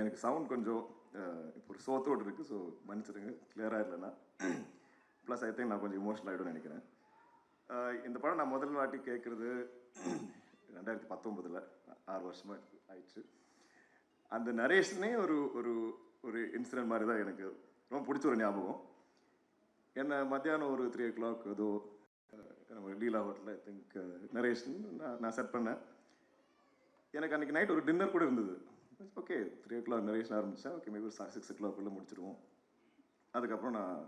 எனக்கு சவுண்ட் கொஞ்சம் இப்போ ஒரு சோத்தோடு இருக்குது ஸோ மன்னிச்சிடுங்க. கிளியராக இல்லைன்னா. ப்ளஸ் ஐ திங்க் நான் கொஞ்சம் இமோஷனல் ஆகிடும்னு நினைக்கிறேன். இந்த படம் நான் முதல் வாட்டி கேட்குறது ரெண்டாயிரத்தி பத்தொம்பதில் ஆறு வருஷமாக ஆயிடுச்சு. அந்த நரேஷனே ஒரு ஒரு ஒரு இன்சிடென்ட் மாதிரி தான் எனக்கு ரொம்ப பிடிச்ச ஒரு ஞாபகம். என்னை மத்தியானம் ஒரு த்ரீ ஓ கிளாக் ஏதோ நம்ம லீலா ஹோட்டலில் ஐ திங்க் நரேஷன் நான் நான் செட் பண்ணேன். எனக்கு அன்றைக்கி நைட் ஒரு டின்னர் கூட இருந்தது. Okay three o'clock narration ஆரம்பித்தேன் ஓகே மேபி ஒரு சிக்ஸ் ஓ கிளாக்குள்ளே முடிச்சிடுவோம் அதுக்கப்புறம் நான்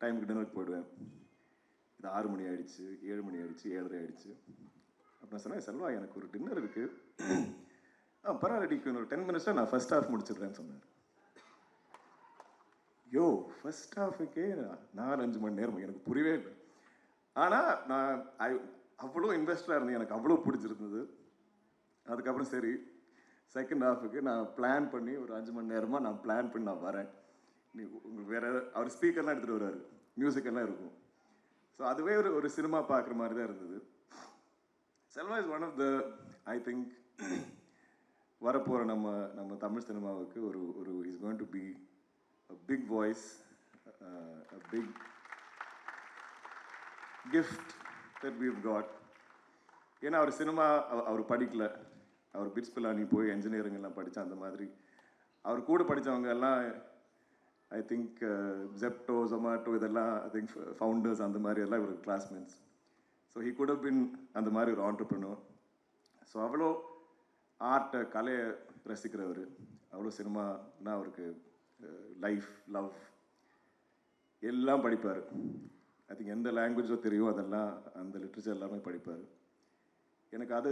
டைமுக்கு டின்னருக்கு போயிடுவேன். இது ஆறு மணி ஆகிடுச்சு ஏழு மணி ஆகிடுச்சு ஏழரை ஆகிடுச்சு அப்புறம் சொன்னேன் செல்வா எனக்கு ஒரு டின்னர் இருக்குது ஆ பரவாயில்ல ஒரு டென் மினிட்ஸில் நான் ஃபர்ஸ்ட் ஹாஃப் முடிச்சிடுறேன்னு சொன்னேன். யோ ஃபர்ஸ்ட் ஹாஃபுக்கே நாலு அஞ்சு மணி நேரம் எனக்கு புரியவே இல்லை. ஆனால் நான் ஐ அவ்வளோ இன்வெஸ்டராக இருந்தேன். எனக்கு அவ்வளோ பிடிச்சிருந்தது. அதுக்கப்புறம் சரி செகண்ட் ஹாஃபுக்கு நான் பிளான் பண்ணி ஒரு அஞ்சு மணி நேரமாக நான் பிளான் பண்ணி நான் வரேன். நீ உங்களுக்கு வேற அவர் ஸ்பீக்கர்லாம் எடுத்துகிட்டு வருவார். மியூசிக்கெல்லாம் இருக்கும். ஸோ அதுவே ஒரு ஒரு சினிமா பார்க்குற மாதிரி தான் இருந்தது. Selva is one of the I think வரப்போகிற நம்ம நம்ம தமிழ் சினிமாவுக்கு ஒரு ஒரு is going to be a big voice big gift that we've got ஏன்னா அவர் சினிமா அவர் படிக்கலை. அவர் பிட்ஸ் பிலானி போய் என்ஜினியரிங்லாம் எல்லாம் படித்த அந்த மாதிரி. அவர் கூட படித்தவங்க எல்லாம் ஐ திங்க் ஜெப்டோ ஜொமாட்டோ இதெல்லாம் ஐ திங்க் ஃபவுண்டர்ஸ் அந்த மாதிரி எல்லாம் இவர் classmates so he good been அந்த மாதிரி ஒரு ஆண்டர்பிரினர் ஸோ அவ்வளோ ஆர்ட்டை கலையை ரசிக்கிறவர். அவ்வளோ சினிமானா அவருக்கு uh, லைஃப் லவ் எல்லாம் படிப்பார். ஐ திங்க் எந்த லாங்குவேஜோ தெரியும் அதெல்லாம் அந்த லிட்ரேச்சர் எல்லாமே படிப்பார். எனக்கு அது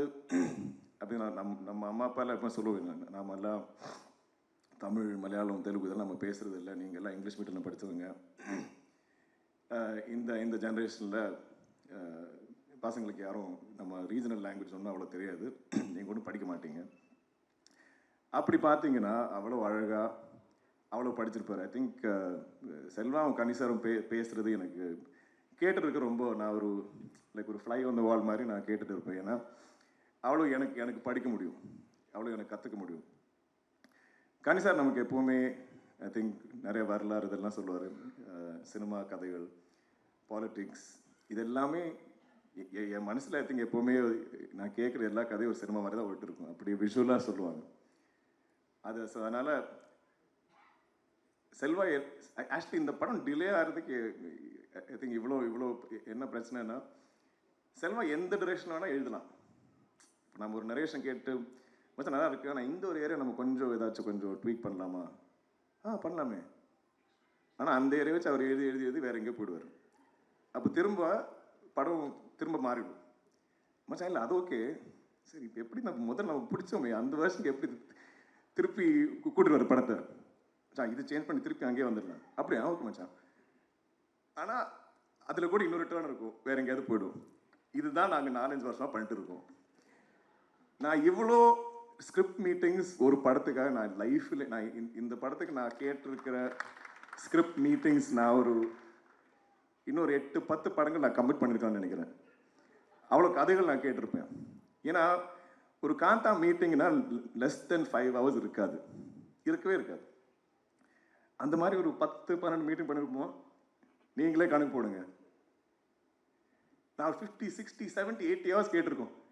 அப்படி நான் நம் நம்ம அம்மா அப்பாலாம் எப்போ சொல்லுவேன் நான் நாம எல்லாம் தமிழ் மலையாளம் தெலுங்கு இதெல்லாம் நம்ம பேசுகிறது இல்லை. நீங்கள் எல்லாம் இங்கிலீஷ் மீடியமில் படித்தவங்க இந்த இந்த ஜென்ரேஷனில் பசங்களுக்கு யாரும் நம்ம ரீஜனல் லாங்குவேஜ் ஒன்றும் அவ்வளோ தெரியாது. நீங்கள் ஒன்றும் படிக்க மாட்டீங்க. அப்படி பார்த்தீங்கன்னா அவ்வளோ அழகாக அவ்வளோ படிச்சிருப்பார். ஐ திங்க் செல்வாவும் கனிசாரும் பே பேசுகிறது எனக்கு கேட்டுட்டு ரொம்ப நான் ஒரு லைக் ஒரு ஃப்ளை வந்த வால் மாதிரி நான் கேட்டுட்டு இருப்பேன். ஏன்னா அவ்வளோ எனக்கு எனக்கு படிக்க முடியும். அவ்வளோ எனக்கு கற்றுக்க முடியும். கனி சார் நமக்கு எப்போவுமே ஐ திங்க் நிறைய வரலாறு இதெல்லாம் சொல்லுவார். சினிமா கதைகள் பாலிட்டிக்ஸ் இது எல்லாமே எ- எ- என் மனசில் ஐ திங்க் எப்போவுமே நான் கேட்குற எல்லா கதையும் ஒரு சினிமா மாதிரி தான் ஓட்டு இருக்கும் அப்படி விஷுவலாக சொல்லுவாங்க. அது ஸோ அதனால் செல்வா ஆக்சுவலி இந்த படம் டிலே ஆகிறதுக்கு ஐ திங்க் இவ்வளோ இவ்வளோ என்ன பிரச்சனைனா செல்வா எந்த டிரெக்ஷன் வேணால் எழுதலாம். இப்போ நம்ம ஒரு நரேஷன் கேட்டு மச்சா நல்லா இருக்குது ஆனால் இந்த ஒரு ஏரியா நம்ம கொஞ்சம் ஏதாச்சும் கொஞ்சம் ட்வீட் பண்ணலாமா? ஆ பண்ணலாமே. ஆனால் அந்த ஏரியா வச்சு அவர் எழுதி எழுதி எழுதி வேற எங்கேயோ போயிடுவார். அப்போ திரும்ப படம் திரும்ப மாறிடும். மச்சான் இல்லை அது ஓகே சரி இப்போ எப்படி நம்ம முதல்ல நம்ம பிடிச்சோமே அந்த வருஷத்துக்கு எப்படி திருப்பி கூ- கூட்டிட்டு வர படத்தை? மச்சான் இது சேஞ்ச் பண்ணி திருப்பி அங்கேயே வந்துடலாம் அப்படியா? ஓகே மச்சான். ஆனால் அதில் கூட இன்னொரு டேர்ன் இருக்கும். வேற எங்கேயாவது போயிடும். இதுதான் நாங்கள் நாலஞ்சு வருஷமாக பண்ணிட்டு இருக்கோம். நான் இவ்வளோ ஸ்கிரிப்ட் மீட்டிங்ஸ் ஒரு படத்துக்காக நான் லைஃப்பில் நான் இந்த- இந்த படத்துக்கு நான் கேட்டிருக்கிற ஸ்கிரிப்ட் மீட்டிங்ஸ் நான் ஒரு இன்னொரு எட்டு பத்து படங்கள் நான் கம்ப்ளீட் பண்ணியிருக்கேன்னு நினைக்கிறேன். அவ்வளோ கதைகள் நான் கேட்டிருப்பேன். ஏன்னா ஒரு காந்தா மீட்டிங்னா லெஸ் தென் ஃபைவ் ஹவர்ஸ் இருக்காது. இருக்கவே இருக்காது. அந்த மாதிரி ஒரு பத்து பன்னெண்டு மீட்டிங் பண்ணியிருப்போம் நீங்களே கணக்கு போடுங்க. நான் fifty sixty seventy eighty hours கேட்டிருக்கோம்.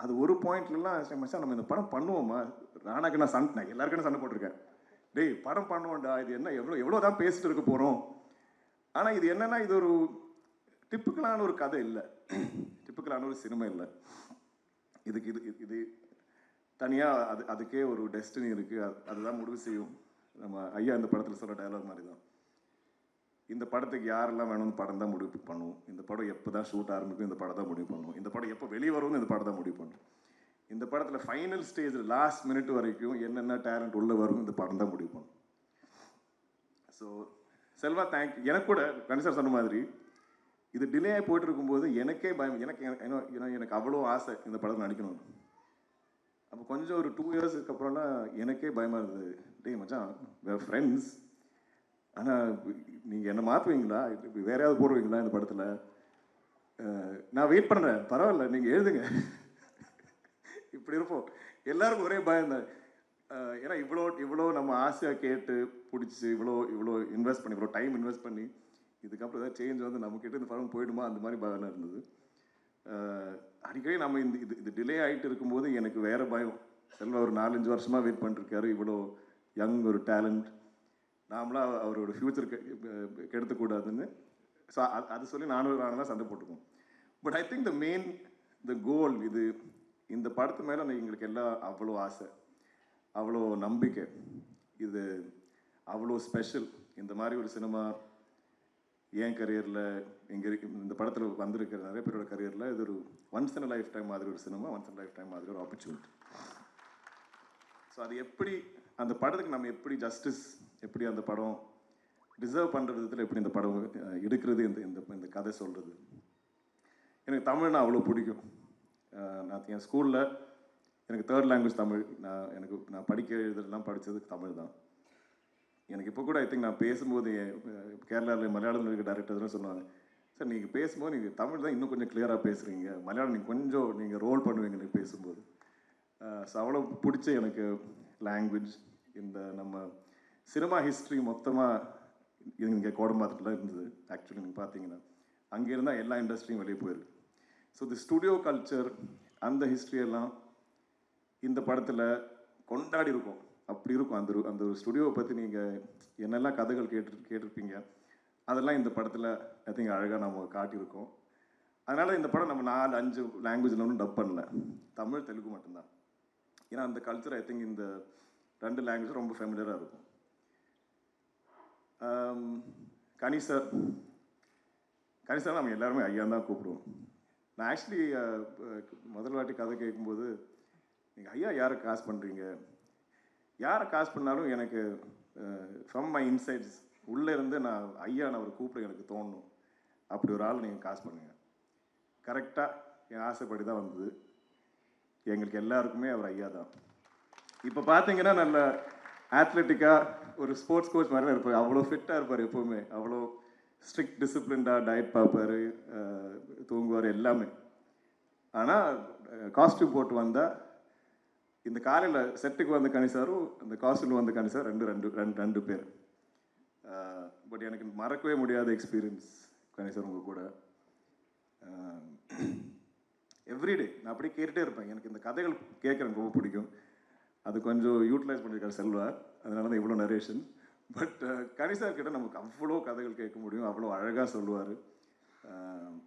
அது ஒரு பாயிண்ட்லலாம் மச்சான் நம்ம இந்த படம் பண்ணுவோமா? ராணாக்கு நான் சண்டை நான் எல்லாருக்கும் சண்டை போட்டிருக்கேன். டேய் படம் பண்ணுவோம்டா இது என்ன எவ்வளோ எவ்வளோ தான் பேசிட்டு இருக்க போகிறோம் ஆனால் இது என்னென்னா இது ஒரு டிப்புக்கலான ஒரு கதை இல்லை. டிப்புக்கலான ஒரு சினிமா இல்லை. இதுக்கு இது இது- இது தனியாக அது அதுக்கே ஒரு டெஸ்டினி இருக்குது அது அதுதான் முடிவு செய்யும். நம்ம ஐயா இந்த படத்தில் சொல்கிற டயலாக் மாதிரி தான் இந்த படத்துக்கு யாரெல்லாம் வேணும்னு படம் தான் முடிவு பண்ணுவோம் இந்த படம் எப்போ தான் ஷூட் ஆரம்பிக்கும் இந்த படம் தான் முடிவு பண்ணுவோம் இந்த படம் எப்போ வெளியே வரும்னு இந்த படம் தான் முடிவு பண்ணுவோம் இந்த படத்தில் ஃபைனல் ஸ்டேஜில் லாஸ்ட் மினிட் வரைக்கும் என்னென்ன டேலண்ட் உள்ளே வரும் இந்த படம் தான் முடிவு பண்ணும். ஸோ செல்வா தேங்க் எனக்கு கூட கணிசர் சொன்ன மாதிரி இது டிலே ஆகி போயிட்டு இருக்கும்போது எனக்கே பயம். எனக்கு ஏன்னா எனக்கு அவ்வளோ ஆசை இந்த படத்தில் நடிக்கணும் அப்போ கொஞ்சம் ஒரு டூ இயர்ஸுக்கு அப்புறம்லாம் எனக்கே பயமாக இருந்தது. டேய் மச்சான் வேறு ஃப்ரெண்ட்ஸ் ஆனால் நீங்கள் என்ன மாற்றுவீங்களா இப்ப வேற போடுவீங்களா இந்த படத்தில்? நான் வெயிட் பண்ணுறேன் பரவாயில்ல நீங்கள் எழுதுங்க. இப்படி இருப்போம். எல்லாருக்கும் ஒரே பயம் தான். ஏன்னா இவ்வளோ இவ்வளோ நம்ம ஆசையாக கேட்டு பிடிச்சி இவ்வளோ இவ்வளோ இன்வெஸ்ட் பண்ணி இவ்வளோ டைம் இன்வெஸ்ட் பண்ணி இதுக்கப்புறம் ஏதாவது சேஞ்ச் வந்து நம்ம கிட்ட இந்த படம் போயிடுமா? அந்த மாதிரி பயம் இருந்தது. அடிக்கடி நம்ம இந்த இது இது டிலே ஆகிட்டு இருக்கும்போது எனக்கு வேற பயம். செல்வா ஒரு நாலஞ்சு வருஷமாக வெயிட் பண்ணிருக்காரு இவ்வளோ யங் ஒரு டேலண்ட் நாமளா அவரோட ஃப்யூச்சர் கெடுத்துக்கூடாதுன்னு. ஸோ அது சொல்லி நானும் நானும் சண்டை போட்டுக்குவோம். But I think the main the goal இது இந்த படத்து மேலே எங்களுக்கு எல்லாம் அவ்வளோ ஆசை அவ்வளோ நம்பிக்கை. இது அவ்வளோ ஸ்பெஷல் இந்த மாதிரி ஒரு சினிமா என் கரியரில் எங்கே இருக்கு இந்த படத்தில் வந்திருக்கிற நிறைய பேரோட கரியரில் இது ஒரு ஒன்ஸ் இன் லைஃப் டைம் மாதிரி ஒரு cinema once in life time மாதிரி ஒரு ஆப்பர்ச்சுனிட்டி ஸோ அது எப்படி அந்த படத்துக்கு நம்ம எப்படி ஜஸ்டிஸ் எப்படி அந்த படம் டிசர்வ் பண்ணுற விதத்தில் எப்படி இந்த படம் எடுக்கிறது இந்த இந்த இந்த கதை சொல்கிறது எனக்கு தமிழ்னா அவ்வளோ பிடிக்கும். நான் என் ஸ்கூலில் எனக்கு தேர்ட் லாங்குவேஜ் தமிழ். நான் எனக்கு நான் படிக்க எழுதுறதுலாம் படித்தது தமிழ் தான். எனக்கு இப்போ கூட ஐ திங்க் நான் பேசும்போது கேரளாவில் மலையாளம் இருக்க டேரக்டர்லாம் சொன்னாங்க சார் நீங்கள் பேசும்போது நீங்கள் தமிழ் தான் இன்னும் கொஞ்சம் கிளியராக பேசுகிறீங்க மலையாளம் நீங்கள் கொஞ்சம் நீங்கள் ரோல் பண்ணுவீங்க நீங்கள் பேசும்போது. ஸோ அவ்வளோ பிடிச்ச எனக்கு லாங்குவேஜ் இந்த நம்ம சினிமா ஹிஸ்ட்ரி மொத்தமாக இங்கே கோடம்பாக்கத்தில் இருந்தது ஆக்சுவலி நீங்கள் பார்த்தீங்கன்னா அங்கே இருந்தால் எல்லா இண்டஸ்ட்ரியும் வெளியே போயிருக்கு. ஸோ தி ஸ்டுடியோ கல்ச்சர் அந்த ஹிஸ்ட்ரியெல்லாம் எல்லாம் இந்த படத்தில் கொண்டாடி இருக்கும். அப்படி இருக்கும். அந்த அந்த ஒரு ஸ்டுடியோவை பற்றி நீங்கள் என்னெல்லாம் கதைகள் கேட்டு கேட்டிருப்பீங்க அதெல்லாம் இந்த படத்தில் ஐ திங்க் அழகாக நம்ம காட்டியிருக்கோம். அதனால் இந்த படம் நம்ம நாலு அஞ்சு லாங்குவேஜில் ஒன்றும் டப் பண்ணல. தமிழ் தெலுங்கு மட்டும்தான். ஏன்னா அந்த கல்ச்சர் ஐ திங்க் இந்த ரெண்டு லாங்குவேஜ் ரொம்ப ஃபெமிலியராக இருக்கும். ஆம், கனி சார் கனி சார் நம்ம எல்லாருமே ஐயா தான் கூப்பிடுவோம். நான் ஆக்சுவலி முதல் வாட்டி கதை கேட்கும்போது நீங்கள் ஐயா யாரை காசு பண்ணுறீங்க யாரை காசு பண்ணாலும் எனக்கு ஃப்ரம் மை இன்சைட்ஸ் உள்ளே இருந்து நான் ஐயா நான் அவர் கூப்பிட எனக்கு தோணும். அப்படி ஒரு ஆள் நீங்கள் காசு பண்ணுங்கள் கரெக்டாக என் ஆசைப்படி தான் வந்தது. எங்களுக்கு எல்லாருக்குமே அவர் ஐயா தான். இப்போ பார்த்தீங்கன்னா நல்ல ஆத்லெட்டிக்காக ஒரு ஸ்போர்ட்ஸ் கோச் மாதிரி தான் இருப்பார். அவ்வளோ ஃபிட்டாக இருப்பார் எப்போவுமே. அவ்வளோ ஸ்ட்ரிக்ட் டிசிப்ளின்டாக டயட் பார்ப்பார் தூங்குவார் எல்லாமே. ஆனால் காஸ்டியூம் போட்டு வந்தால் இந்த காலையில் செட்டுக்கு வந்த கணிசாரும் அந்த காஸ்டியூம் வந்த கணிசார் ரெண்டு ரெண்டு ரெண்டு ரெண்டு பேர். பட் எனக்கு மறக்கவே முடியாத எக்ஸ்பீரியன்ஸ் கணிசார் உங்கள் கூட. எவ்ரிடே நான் அப்படியே கேட்டுகிட்டே இருப்பேன். எனக்கு இந்த கதைகள் கேட்குறேன் எனக்கு ரொம்ப பிடிக்கும். அது கொஞ்சம் யூட்டிலைஸ் பண்ணியிருக்காரு செல்வார் அதனால தான் இவ்வளோ நரேஷன் பட் கனிசார் கிட்ட நமக்கு அவ்வளோ கதைகள் கேட்க முடியும். அவ்வளோ அழகாக சொல்லுவார்.